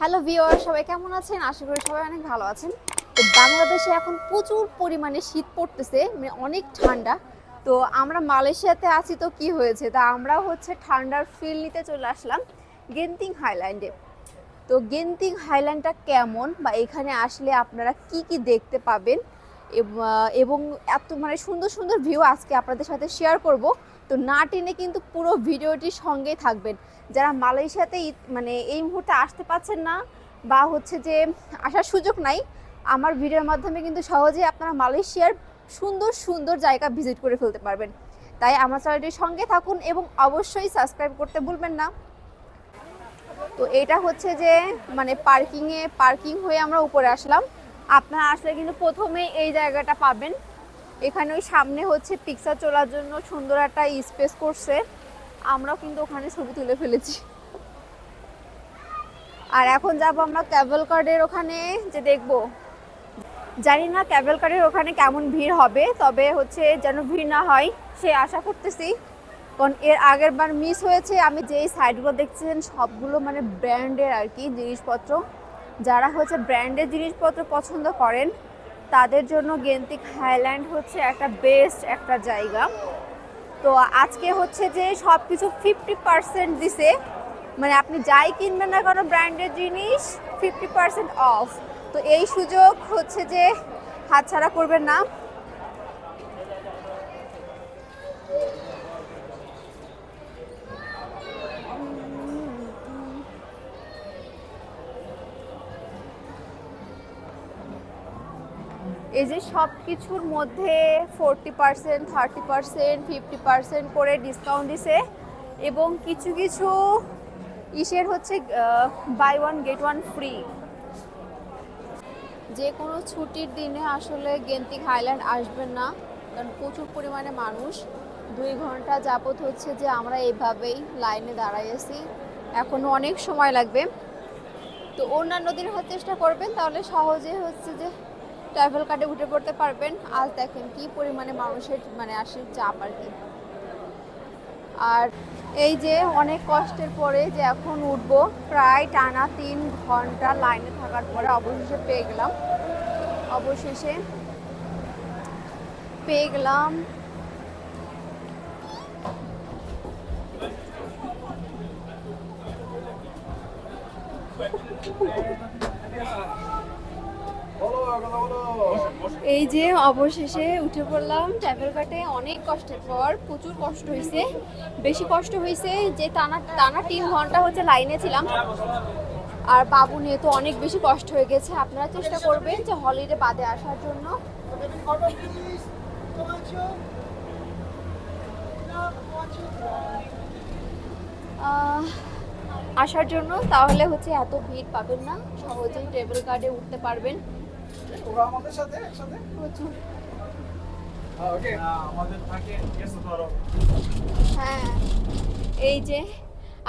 Hello ভিওয়ার সবাই কেমন আছেন? আশা করি সবাই অনেক ভালো আছেন। তো বাংলাদেশে এখন প্রচুর পরিমাণে শীত পড়তেছে মানে অনেক ঠান্ডা। তো আমরা মালয়েশিয়াতে আছি তো কি হয়েছে? তা আমরা হচ্ছে ঠান্ডার ফিল নিতে চলে আসলাম গেন্তিং হাইল্যান্ডে তো গেন্তিং হাইল্যান্ডটা কেমন? বা এখানে আসলে আপনারা কি কি দেখতে পাবেন? এবং এত মানে সুন্দর সুন্দর ভিউ আজকে আপনাদের সাথে শেয়ার করব। তো না টেনে কিন্তু পুরো ভিডিওটির সঙ্গেই থাকবেন। যারা মালয়েশিয়াতে মানে এই মুহূর্তে আসতে পারছেন না বা হচ্ছে যে আসার সুযোগ নাই, আমার ভিডিওর মাধ্যমে কিন্তু সহজেই আপনারা মালয়েশিয়ার সুন্দর সুন্দর জায়গা ভিজিট করে ফেলতে পারবেন। তাই আমার চ্যানেলটির সঙ্গে থাকুন এবং অবশ্যই সাবস্ক্রাইব করতে ভুলবেন না। তো এটা হচ্ছে যে মানে পার্কিংয়ে, পার্কিং হয়ে আমরা উপরে আসলাম। আপনারা আসলে কিন্তু প্রথমে এই জায়গাটা পাবেন। এখানে ওই সামনে হচ্ছে পিকচার তোলার জন্য সুন্দর একটা স্পেস করছে। আমরাও কিন্তু ওখানে ছবি তুলে ফেলেছি। আর এখন যাব আমরা ক্যাভেল কার্ডের ওখানে, যে দেখব। জানি না ক্যাভেল কার্ডের ওখানে কেমন ভিড় হবে, তবে হচ্ছে যেন ভিড় না হয়, সে আশা করতেছি। কারণ এর আগের বার মিস হয়েছে, আমি যেই সাইডগুলো দেখছেন, সবগুলো মানে ব্র্যান্ডের আর কি জিনিসপত্র। যারা হচ্ছে ব্র্যান্ডের জিনিসপত্র পছন্দ করেন তাদের জন্য গেন্তিক হাইল্যান্ড হচ্ছে একটা বেস্ট একটা জায়গা। তো আজকে হচ্ছে যে সব কিছু ফিফটি পার্সেন্ট দিছে। মানে আপনি যাই কিনবেন না কোনো ব্র্যান্ডের জিনিস ফিফটি পার্সেন্ট অফ তো এই সুযোগ হচ্ছে যে হাতছাড়া করবেন না। এই যে সব কিছুর মধ্যে forty percent, thirty percent, fifty percent করে ডিসকাউন্ট দিছে এবং কিছু কিছু ইসের হচ্ছে buy one get one free যে কোনো ছুটির দিনে আসলে গেন্তিক হাইল্যান্ড আসবেন না, কারণ প্রচুর পরিমাণে মানুষ। দুই ঘণ্টা যাবত হচ্ছে যে আমরা এইভাবেই লাইনে দাঁড়াই আছি। এখনও অনেক সময় লাগবে। তো অন্যান্য দিন চেষ্টা করবেন, তাহলে সহজে হচ্ছে যে ট্রাভেল কার্ডে উঠে পড়তে পারবেন। আজ দেখেন কি পরিমাণে মানুষের মানে আসে চাপ আর কি। আর এই যে অনেক কষ্টের পরে যে এখন উঠবো, প্রায় টানা তিন ঘণ্টা লাইনে থাকার পরে অবশেষে পেয়ে গেলাম। অবশেষে পেয়ে গেলাম। এই যে অবশেষে উঠে পড়লাম ট্রাভেল কাটে। অনেক কষ্টের পর, প্রচুর কষ্ট হয়েছে। বেশি কষ্ট হয়েছে যে টানা টানা তিন ঘণ্টা হচ্ছে লাইনে ছিলাম। আর বাবু নিয়ে তো অনেক বেশি কষ্ট হয়ে গেছে। আপনারা চেষ্টা করবেন যে হলিডে বাদে আসার জন্য। আসার জন্য তাহলে হচ্ছে এত ভিড় পাবেন না। সহজেই ট্রেভেল কার্ডে উঠতে পারবেন। ওরা আমাদের সাথে একসাথে? প্রচুর। ওকে। আমাদের থাকে। গেছে তো আরও হ্যাঁ। এই যে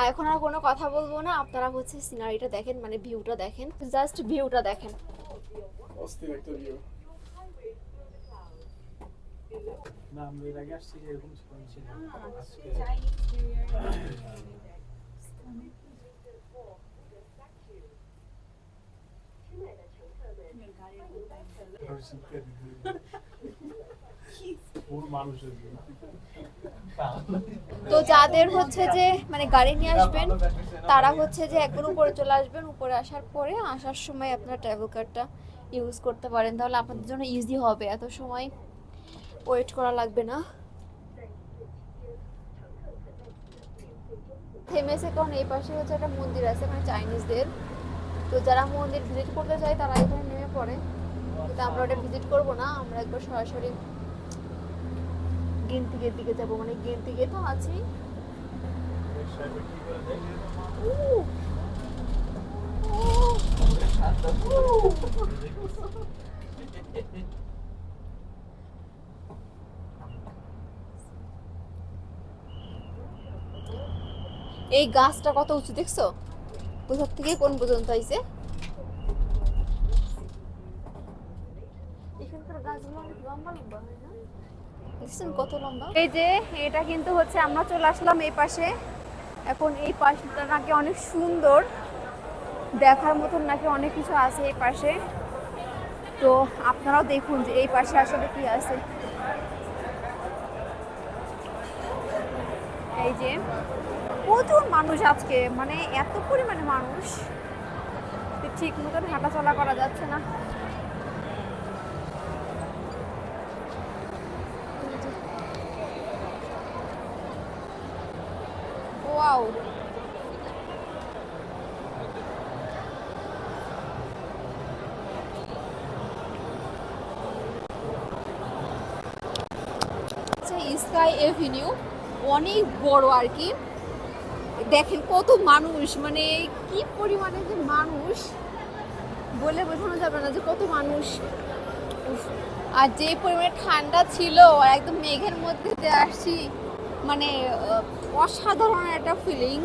এখন আর কোনো কথা বলব না। আপনারা হচ্ছে সিনারিটা দেখেন মানে ভিউটা দেখেন। জাস্ট ভিউটা দেখেন। অস্থির একটা ভিউ না আমরা এর আগে আসছি এরকম ছিল না। আজকে কোন মানুষের জন্য? তো যাদের হচ্ছে যে মানে গাড়ি নিয়ে আসবেন, তারা হচ্ছে যে একবার উপরে চলে আসবেন, উপরে আসার পরে আসার সময় আপনার ট্রাভেল কার্ডটা ইউজ করতে পারেন। তাহলে আপনাদের জন্য ইজি হবে। এত সময় ওয়েট করা লাগবে না। থেমেছে কারণ এই পাশে হচ্ছে একটা মন্দির আছে মানে চাইনিজদের তো যারা মন্দির ভিজিট করতে চায় তারা এখানে নেমে পড়ে কিন্তু আমরা ওটা ভিজিট করব না, আমরা একবার সরাসরি গেন্তিকের দিকে যাব মানে গেন্তিকে তো। উহ। এই গাছটা কত উঁচু দেখছ কোথার থেকে কোন পর্যন্ত আইছে? এখানকার গাছগুলো লম্বা লম্বা হয় না? দেখছেন কত লম্বা? এই যে এটা কিন্তু হচ্ছে আমরা চলে আসলাম এই পাশে। এখন এই পাশটা নাকি অনেক সুন্দর। দেখার মতন নাকি অনেক কিছু আছে এই পাশে। তো আপনারাও দেখুন যে এই পাশে আসলে কি আছে। এই যে প্রচুর মানুষ আজকে? মানে এত পরিমাণে মানুষ। ঠিক মতন হাঁটাচলা করা যাচ্ছে না। ওয়াও। স্কাই অনেক বড় আর কি। দেখেন কত মানুষ মানে কি পরিমাণে যে মানুষ বলে বোঝানো যাবে না যে কত মানুষ। আর যে পরিমাণে ঠান্ডা ছিল, একদম মেঘের মধ্যে আসছি মানে অসাধারণ একটা ফিলিং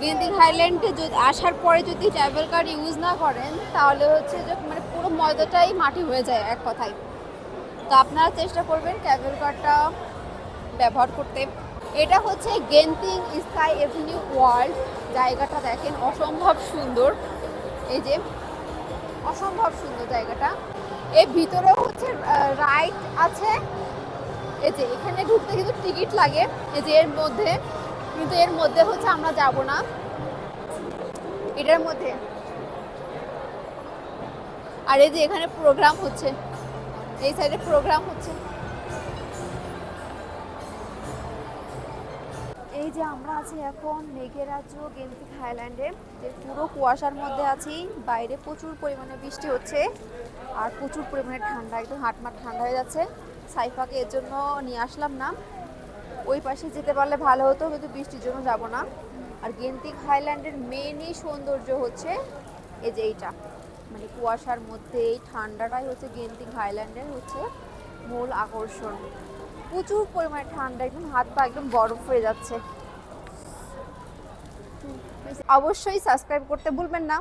গেন্দিং হাইল্যান্ডে যদি আসার পরে যদি ট্রাভেল কার্ড ইউজ না করেন, তাহলে হচ্ছে যে মানে পুরো ময়দাটাই মাটি হয়ে যায় এক কথায়। তো আপনারা চেষ্টা করবেন ট্রাভেল কার্ডটা ব্যবহার করতে। এটা হচ্ছে গেন্টিং স্কাই এভিনিউ ওয়ার্ল্ড জায়গাটা দেখেন, অসম্ভব সুন্দর। এই যে, অসম্ভব সুন্দর জায়গাটা। এর ভিতরে হচ্ছে রাইড আছে। এই যে, এখানে ঢুকতে কিন্তু টিকিট লাগে। এই যে, এর মধ্যে, কিন্তু এর মধ্যে হচ্ছে আমরা যাব না। এটার মধ্যে। আর এই যে, এখানে প্রোগ্রাম হচ্ছে। এই সাইডে প্রোগ্রাম হচ্ছে। এই যে আমরা আছি এখন মেঘেরাজ্য গেন্তিক হাইল্যান্ডে। যে পুরো কুয়াশার মধ্যে আছি। বাইরে প্রচুর পরিমাণে বৃষ্টি হচ্ছে আর প্রচুর পরিমাণে ঠান্ডা, একদম হাটমাট ঠান্ডা হয়ে যাচ্ছে। সাইফাকে এর জন্য নিয়ে আসলাম না। ওই পাশে যেতে পারলে ভালো হতো, কিন্তু বৃষ্টির জন্য যাব না। আর গেন্তিক হাইল্যান্ডের মেনই সৌন্দর্য হচ্ছে এই যে এইটা। মানে কুয়াশার মধ্যে এই ঠান্ডাটাই হচ্ছে গেন্তিক হাইল্যান্ডের হচ্ছে মূল আকর্ষণ। প্রচুর পরিমাণে ঠান্ডা, একদম হাত পা একদম বরফ হয়ে যাচ্ছে। অবশ্যই সাবস্ক্রাইব করতে ভুলবেন না।